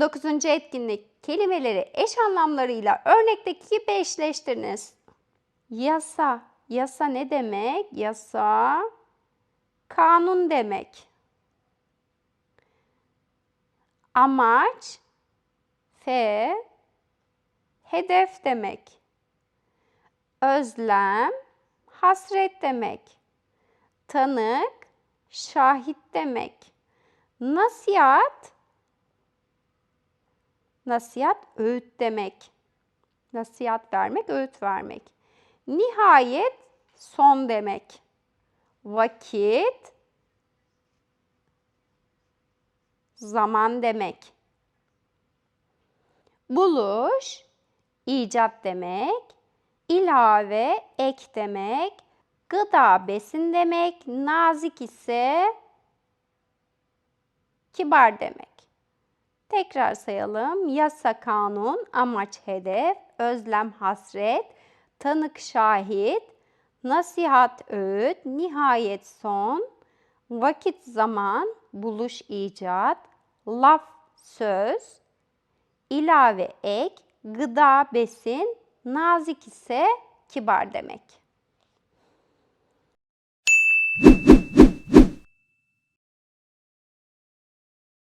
Dokuzuncu etkinlik. Kelimeleri eş anlamlarıyla örnekteki gibi eşleştiriniz. Yasa. Yasa ne demek? Yasa kanun demek. Amaç F hedef demek. Özlem hasret demek. Tanık şahit demek. Nasihat Nasihat öğüt demek. Nasihat vermek, öğüt vermek. Nihayet son demek. Vakit zaman demek. Buluş icat demek. ilave ek demek. Gıda besin demek. Nazik ise kibar demek. Tekrar sayalım. Yasa, kanun, amaç, hedef, özlem, hasret, tanık, şahit, nasihat, öğüt, nihayet, son, vakit, zaman, buluş, icat, laf, söz, ilave, ek, gıda, besin, nazik ise kibar demek.